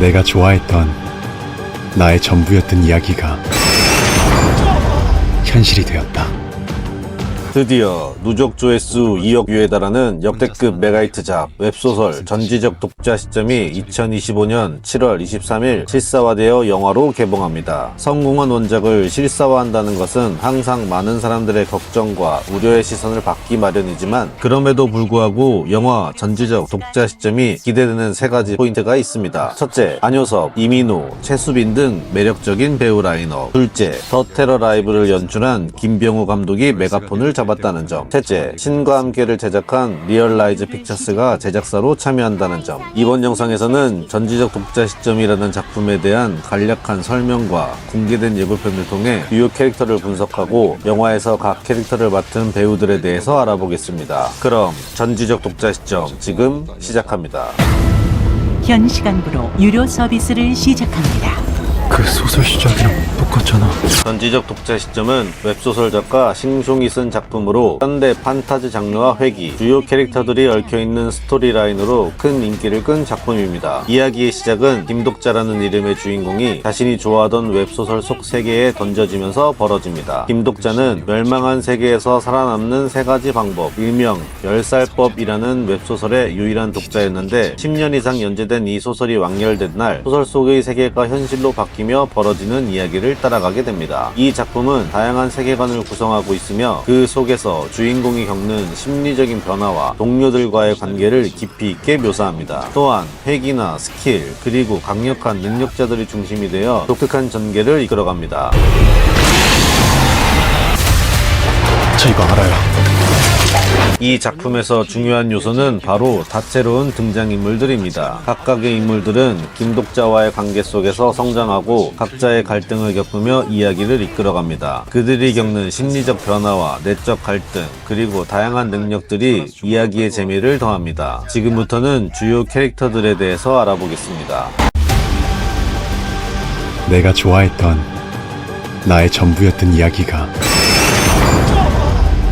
내가 좋아했던 나의 전부였던 이야기가 현실이 되었다. 드디어 누적 조회수 2억 뷰에 달하는 역대급 메가히트작 웹소설 전지적 독자 시점이 2025년 7월 23일 실사화되어 영화로 개봉합니다. 성공한 원작을 실사화한다는 것은 항상 많은 사람들의 걱정과 우려의 시선을 받기 마련이지만 그럼에도 불구하고 영화 전지적 독자 시점이 기대되는 세 가지 포인트가 있습니다. 첫째, 안효섭, 이민호, 최수빈 등 매력적인 배우 라인업. 둘째, 더 테러 라이브를 연출한 김병우 감독이 메가폰을 잡았다는 점. 셋째, 신과 함께를 제작한 리얼라이즈 픽처스가 제작사로 참여한다는 점. 이번 영상에서는 전지적 독자 시점이라는 작품에 대한 간략한 설명과 공개된 예고편을 통해 주요 캐릭터를 분석하고 영화에서 각 캐릭터를 맡은 배우들에 대해서 알아보겠습니다. 그럼 전지적 독자 시점 지금 시작합니다. 현 시간부로 유료 서비스를 시작합니다. 그 소설 시작이랑 똑같잖아. 전지적 독자 시점은 웹소설 작가 싱숑이 쓴 작품으로 현대 판타지 장르와 회귀, 주요 캐릭터들이 얽혀있는 스토리라인으로 큰 인기를 끈 작품입니다. 이야기의 시작은 김독자라는 이름의 주인공이 자신이 좋아하던 웹소설 속 세계에 던져지면서 벌어집니다. 김독자는 멸망한 세계에서 살아남는 세 가지 방법, 일명 열살법이라는 웹소설의 유일한 독자였는데 10년 이상 연재된 이 소설이 완결된 날 소설 속의 세계가 현실로 바뀌며 벌 어지는 이야기를 따라가게 됩니다. 이 작품은 다양한 세계관을 구성하고 있으며 그 속에서 주인공이 겪는 심리적인 변화와 동료들과의 관계를 깊이 있게 묘사합니다. 또한 핵이나 스킬 그리고 강력한 능력자들이 중심이 되어 독특한 전개를 이끌어갑니다. 저 이거 알아요. 이 작품에서 중요한 요소는 바로 다채로운 등장인물들입니다. 각각의 인물들은 김독자와의 관계 속에서 성장하고 각자의 갈등을 겪으며 이야기를 이끌어갑니다. 그들이 겪는 심리적 변화와 내적 갈등, 그리고 다양한 능력들이 이야기의 재미를 더합니다. 지금부터는 주요 캐릭터들에 대해서 알아보겠습니다. 내가 좋아했던 나의 전부였던 이야기가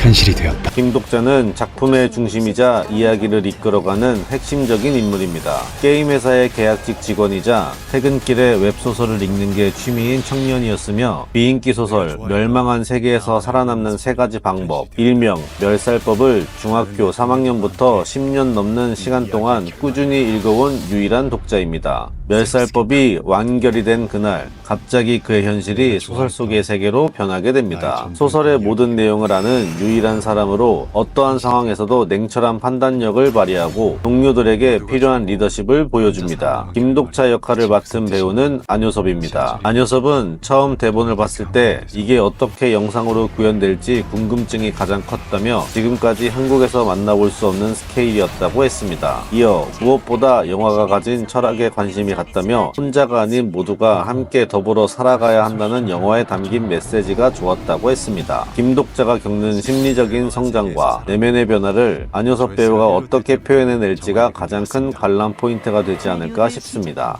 현실이 되었다. 김독자는 작품의 중심이자 이야기를 이끌어가는 핵심적인 인물입니다. 게임 회사의 계약직 직원이자 퇴근길에 웹소설을 읽는 게 취미인 청년이었으며 비인기 소설 멸망한 세계에서 살아남는 세 가지 방법 일명 멸살법을 중학교 3학년부터 10년 넘는 시간 동안 꾸준히 읽어온 유일한 독자입니다. 멸살법이 완결이 된 그날 갑자기 그의 현실이 소설 속의 세계로 변하게 됩니다. 소설의 모든 내용을 아는 유 일한 사람으로 어떠한 상황에서도 냉철한 판단력을 발휘하고 동료들에게 필요한 리더십을 보여줍니다. 김독자 역할을 맡은 배우는 안효섭입니다. 안효섭은 처음 대본을 봤을 때 이게 어떻게 영상으로 구현될지 궁금증이 가장 컸다며 지금까지 한국에서 만나볼 수 없는 스케일이었다고 했습니다. 이어 무엇보다 영화가 가진 철학에 관심이 갔다며 혼자가 아닌 모두가 함께 더불어 살아가야 한다는 영화에 담긴 메시지가 좋았다고 했습니다. 김독자가 겪는 심 리적인 성장과 내면의 변화를 안효섭 배우가 어떻게 표현해낼지가 가장 큰 관람 포인트가 되지 않을까 싶습니다.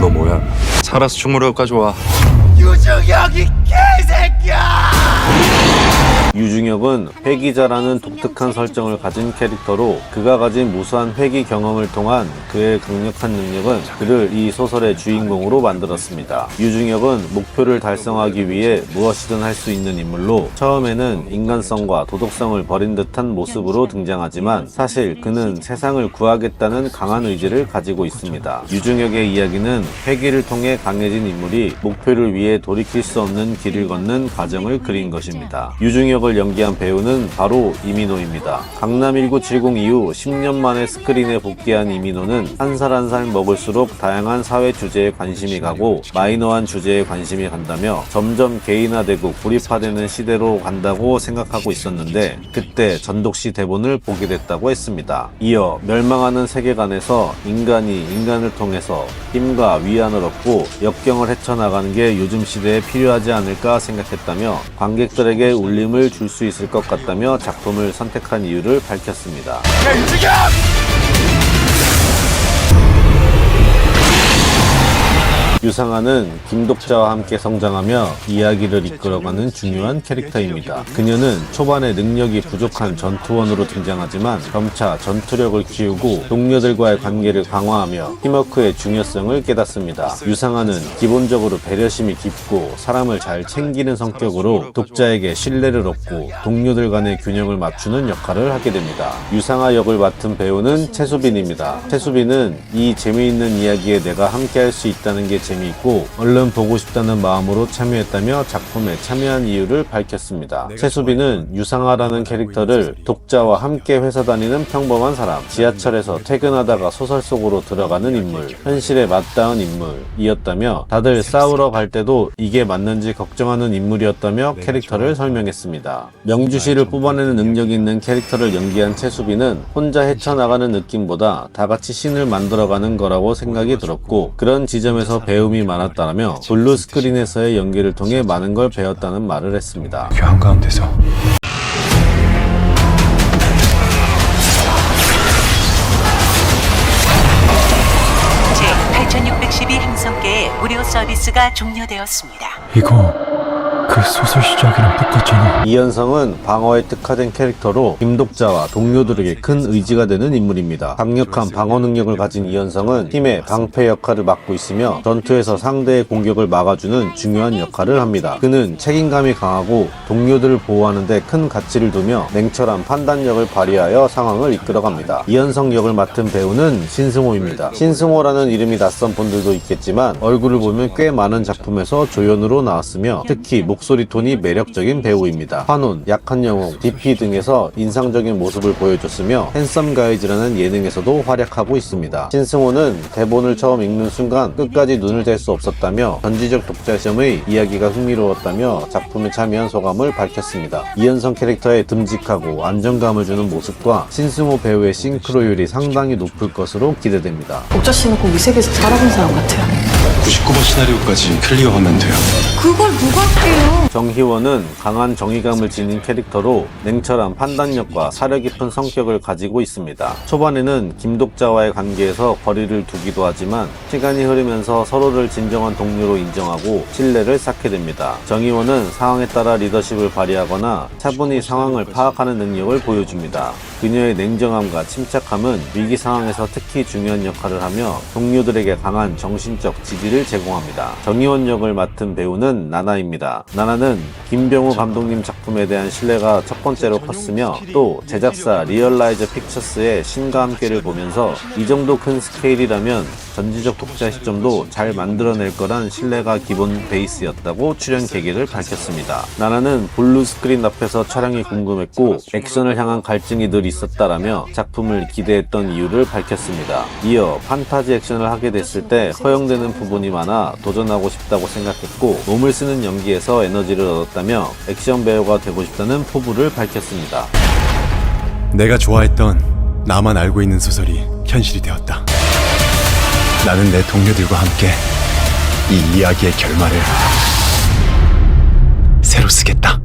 너 뭐야? 살아서 충무로까지 와. 유 중혁은 회기자라는 독특한 설정을 가진 캐릭터로 그가 가진 무수한 회기 경험을 통한 그의 강력한 능력은 그를 이 소설의 주인공으로 만들었습니다. 유중혁은 목표를 달성하기 위해 무엇이든 할 수 있는 인물로 처음에는 인간성과 도덕성을 버린 듯한 모습으로 등장하지만 사실 그는 세상을 구하겠다는 강한 의지를 가지고 있습니다. 유중혁의 이야기는 회기를 통해 강해진 인물이 목표를 위해 돌이킬 수 없는 길을 걷는 과정을 그린 것입니다. 유중혁 을 연기한 배우는 바로 이민호입니다. 강남 1970 이후 10년 만에 스크린에 복귀한 이민호는 한 살 한 살 먹을수록 다양한 사회 주제에 관심이 가고 마이너한 주제에 관심이 간다며 점점 개인화되고 고립화되는 시대로 간다고 생각하고 있었는데 그때 전독시 대본을 보게 됐다고 했습니다. 이어 멸망하는 세계관에서 인간이 인간을 통해서 힘과 위안을 얻고 역경을 헤쳐나가는 게 요즘 시대에 필요하지 않을까 생각했다며 관객들에게 울림을 줄 수 있을 것 같다며 작품을 선택한 이유를 밝혔습니다. 유상아는 김독자와 함께 성장하며 이야기를 이끌어가는 중요한 캐릭터입니다. 그녀는 초반에 능력이 부족한 전투원으로 등장하지만 점차 전투력을 키우고 동료들과의 관계를 강화하며 팀워크의 중요성을 깨닫습니다. 유상아는 기본적으로 배려심이 깊고 사람을 잘 챙기는 성격으로 독자에게 신뢰를 얻고 동료들 간의 균형을 맞추는 역할을 하게 됩니다. 유상아 역을 맡은 배우는 최수빈입니다. 최수빈은 이 재미있는 이야기에 내가 함께 할 수 있다는 게 재미있고 얼른 보고 싶다는 마음으로 참여했다며 작품에 참여한 이유를 밝혔습니다. 최수빈은 유상아라는 캐릭터를 독자와 함께 회사 다니는 평범한 사람, 지하철에서 퇴근하다가 소설 속으로 들어가는 인물, 현실에 맞닿은 인물이었다며 다들 싸우러 갈 때도 이게 맞는지 걱정하는 인물이었다며 캐릭터를 설명했습니다. 명주시를 뽑아내는 능력이 있는 캐릭터를 연기한 최수빈은 혼자 헤쳐나가는 느낌보다 다 같이 신을 만들어가는 거라고 생각이 들었고 그런 지점에서 배 움이 많았다라며 블루 스크린에서의 연기를 통해 많은 걸 배웠다는 말을 했습니다. 그 한가운데서 제 8612 행성계의 무료 서비스가 종료되었습니다. 이거 그 소설 시작이랑 똑같잖아. 이현성은 방어에 특화된 캐릭터로 김독자와 동료들에게 큰 의지가 되는 인물입니다. 강력한 방어 능력을 가진 이현성은 팀의 방패 역할을 맡고 있으며 전투에서 상대의 공격을 막아주는 중요한 역할을 합니다. 그는 책임감이 강하고 동료들을 보호하는 데 큰 가치를 두며 냉철한 판단력을 발휘하여 상황을 이끌어갑니다. 이현성 역을 맡은 배우는 신승호입니다. 신승호라는 이름이 낯선 분들도 있겠지만 얼굴을 보면 꽤 많은 작품에서 조연으로 나왔으며 특히 목소리 톤이 매력적인 배우입니다. 환혼, 약한 영웅, DP 등에서 인상적인 모습을 보여줬으며 핸섬 가이즈라는 예능에서도 활약하고 있습니다. 신승호는 대본을 처음 읽는 순간 끝까지 눈을 뗄 수 없었다며 전지적 독자 시험의 이야기가 흥미로웠다며 작품에 참여한 소감을 밝혔습니다. 이현성 캐릭터의 듬직하고 안정감을 주는 모습과 신승호 배우의 싱크로율이 상당히 높을 것으로 기대됩니다. 옥자 씨는 꼭 이 세계에서 살아본 사람 같아요. 99번 시나리오까지 클리어하면 돼요. 그걸 누가 할게요? 정희원은 강한 정의감을 지닌 캐릭터로 냉철한 판단력과 사려 깊은 성격을 가지고 있습니다. 초반에는 김독자와의 관계에서 거리를 두기도 하지만 시간이 흐르면서 서로를 진정한 동료로 인정하고 신뢰를 쌓게 됩니다. 정희원은 상황에 따라 리더십을 발휘하거나 차분히 상황을 파악하는 능력을 보여줍니다. 그녀의 냉정함과 침착함은 위기 상황에서 특히 중요한 역할을 하며 동료들에게 강한 정신적 지지를 제공합니다. 정의원 역을 맡은 배우는 나나입니다. 나나는 김병우 감독님 작품에 대한 신뢰가 첫 번째로 컸으며 또 제작사 리얼라이저 픽처스의 신과 함께를 보면서 이 정도 큰 스케일이라면 전지적 독자 시점도 잘 만들어낼 거란 신뢰가 기본 베이스였다고 출연 계기를 밝혔습니다. 나나는 블루 스크린 앞에서 촬영이 궁금했고 액션을 향한 갈증이 늘 있었다라며 작품을 기대했던 이유를 밝혔습니다. 이어 판타지 액션을 하게 됐을 때 허용되는 부분이 많아 도전하고 싶다고 생각했고 몸을 쓰는 연기에서 에너지를 얻었다며 액션 배우가 되고 싶다는 포부를 밝혔습니다. 내가 좋아했던 나만 알고 있는 소설이 현실이 되었다. 나는 내 동료들과 함께 이 이야기의 결말을 새로 쓰겠다.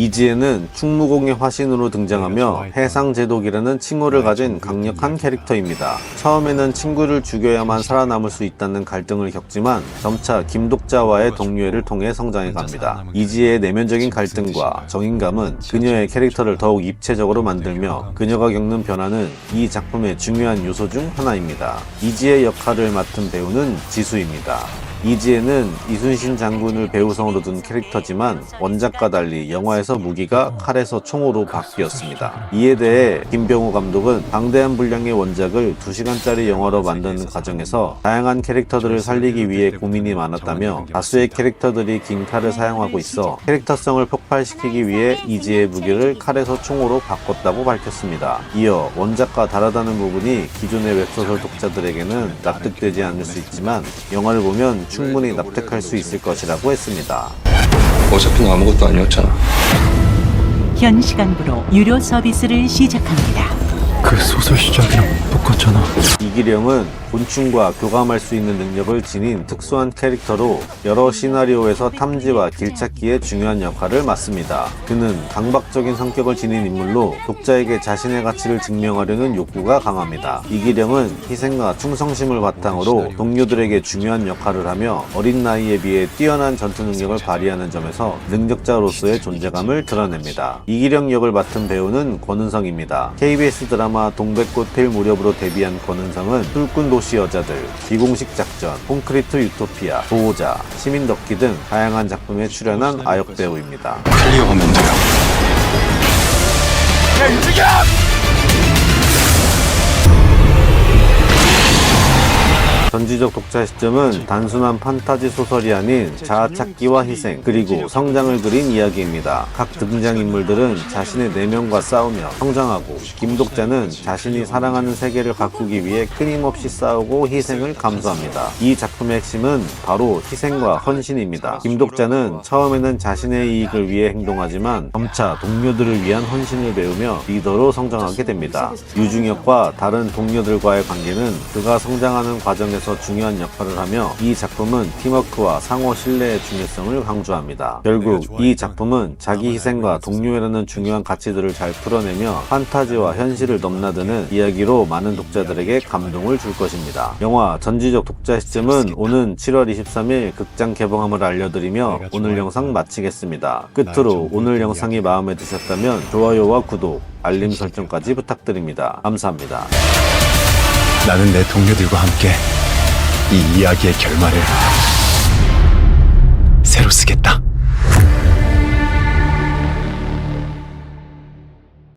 이지혜는 충무공의 화신으로 등장하며 해상제독이라는 칭호를 가진 강력한 캐릭터입니다. 처음에는 친구를 죽여야만 살아남을 수 있다는 갈등을 겪지만 점차 김독자와의 동료애를 통해 성장해 갑니다. 이지혜의 내면적인 갈등과 정인감은 그녀의 캐릭터를 더욱 입체적으로 만들며 그녀가 겪는 변화는 이 작품의 중요한 요소 중 하나입니다. 이지혜 역할을 맡은 배우는 지수입니다. 이지혜는 이순신 장군을 배우성으로 둔 캐릭터지만 원작과 달리 영화에서 무기가 칼에서 총으로 바뀌었습니다. 이에 대해 김병호 감독은 방대한 분량의 원작을 2시간짜리 영화로 만드는 과정에서 다양한 캐릭터들을 살리기 위해 고민이 많았다며 다수의 캐릭터들이 긴 칼을 사용하고 있어 캐릭터성을 폭발시키기 위해 이지혜의 무기를 칼에서 총으로 바꿨다고 밝혔습니다. 이어 원작과 다르다는 부분이 기존의 웹소설 독자들에게는 납득되지 않을 수 있지만 영화를 보면 충분히 납득할 수 있을 것이라고 했습니다. 어차피 는 아무것도 아니었잖아. 현 시간부로 유료 서비스를 시작합니다. 그 소설 시작이랑 똑같 죽었잖아. 이기령은 곤충과 교감할 수 있는 능력을 지닌 특수한 캐릭터로 여러 시나리오에서 탐지와 길찾기에 중요한 역할을 맡습니다. 그는 강박적인 성격을 지닌 인물로 독자에게 자신의 가치를 증명하려는 욕구가 강합니다. 이기령은 희생과 충성심을 바탕으로 동료들에게 중요한 역할을 하며 어린 나이에 비해 뛰어난 전투 능력을 발휘하는 점에서 능력자로서의 존재감을 드러냅니다. 이기령 역을 맡은 배우는 권은성입니다. KBS 드라마 동백꽃 필 무렵으로 데뷔한 권은성은 술꾼 도시 여자들, 비공식 작전, 콘크리트 유토피아, 보호자, 시민 덕기 등 다양한 작품에 출연한 아역 배우입니다. 클리어하면 돼요. 전지적 독자 시점은 단순한 판타지 소설이 아닌 자아 찾기와 희생, 그리고 성장을 그린 이야기입니다. 각 등장인물들은 자신의 내면과 싸우며 성장하고, 김독자는 자신이 사랑하는 세계를 바꾸기 위해 끊임없이 싸우고 희생을 감수합니다. 이 작품의 핵심은 바로 희생과 헌신입니다. 김독자는 처음에는 자신의 이익을 위해 행동하지만 점차 동료들을 위한 헌신을 배우며 리더로 성장하게 됩니다. 유중혁과 다른 동료들과의 관계는 그가 성장하는 과정에서 중요한 역할을 하며 이 작품은 팀워크와 상호 신뢰의 중요성을 강조합니다. 결국 이 작품은 자기 희생과 동료애라는 중요한 가치들을 잘 풀어내며 판타지와 현실을 넘나드는 이야기로 많은 독자들에게 감동을 줄 것입니다. 영화 전지적 독자 시점은 오는 7월 23일 극장 개봉함을 알려드리며 오늘 영상 마치겠습니다. 끝으로 오늘 영상이 마음에 드셨다면 좋아요와 구독, 알림 설정까지 부탁드립니다. 감사합니다. 나는 내 동료들과 함께 이 이야기의 결말을 새로 쓰겠다.